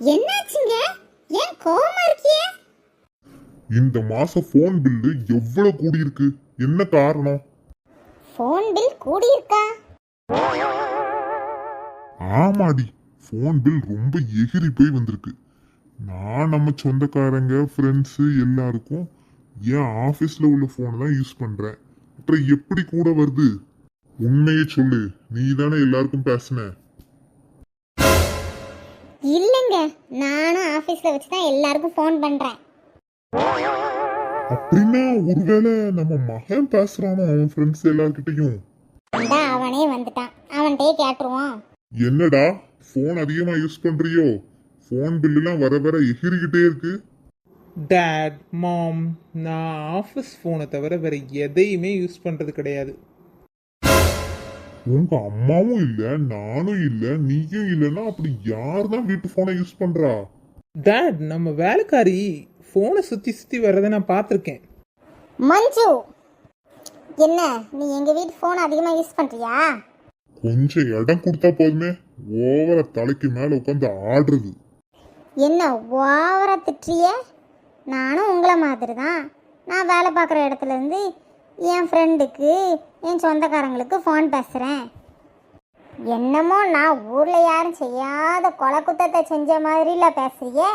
என்னாச்சுங்க? ஏன் கோவமா இருக்கியே? இந்த மாசம் ஃபோன் பில்லு எவ்வளவு கூடியிருக்கு? என்ன காரணம்? ஃபோன் பில் கூடியிருக்கா? ஆமாடி ஃபோன் பில் ரொம்ப எகிரி போய் வந்திருக்கு. நான் நம்ம சொந்தக்காரங்க ஃப்ரெண்ட்ஸு எல்லாருக்கும் என் ஆஃபீஸில் உள்ள ஃபோனை தான் யூஸ் பண்ணுறேன் அப்புறம் எப்படி கூட வருது? உண்மையை சொல்லு நீ தானே எல்லாருக்கும் பேசுன. இல்லைங்க நானும் ஆஃபீஸில் வச்சு தான் எல்லாருக்கும் ஃபோன் பண்ணுறேன் அப்படின்னா ஒருவேளை நம்ம மகன் பேசுறானோ அவன் ஃப்ரெண்ட்ஸ் எல்லார்கிட்டயும்? அந்த அவனே வந்துட்டான். அவன்கிட்டயே கேட்டுருவான் என்னடா ஃபோன் அதிகமா யூஸ் பண்றியோ? ஃபோன் பில்லுலாம் வர வர எகிரிக்கிட்டே இருக்கு. டேட் மாம் நான் ஆஃபீஸ் ஃபோனை தவிர வேற எதையுமே யூஸ் பண்ணுறது கிடையாது. உங்க அம்மாவும் இல்ல நானும் இல்ல நீயும் இல்லைன்னா அப்படி யார் தான் வீட்டு போனை யூஸ் பண்றா? டேட் நம்ம வேலைக்காரி ஃபோனை சுற்றி சுற்றி வர்றதை நான் பார்த்துருக்கேன். மஞ்சு! என்ன நீ எங்கள் வீட்டு ஃபோன் அதிகமாக யூஸ் பண்ணுறியா கொஞ்சம் இடம் கொடுத்தா போதுமே ஓவர தலைக்கு மேல உட்காந்து ஆடுறது. என்ன ஓவரா திட்டுறிய? நானும் உங்களை மாதிரி தான் நான் வேலை பார்க்குற இடத்துல இருந்து என் ஃப்ரெண்டுக்கு என் சொந்தக்காரங்களுக்கு ஃபோன் பேசுகிறேன் என்னமோ நான் ஊரில் யாரும் செய்யாத கொலை குத்தத்தை செஞ்ச மாதிரில பேசுறியே.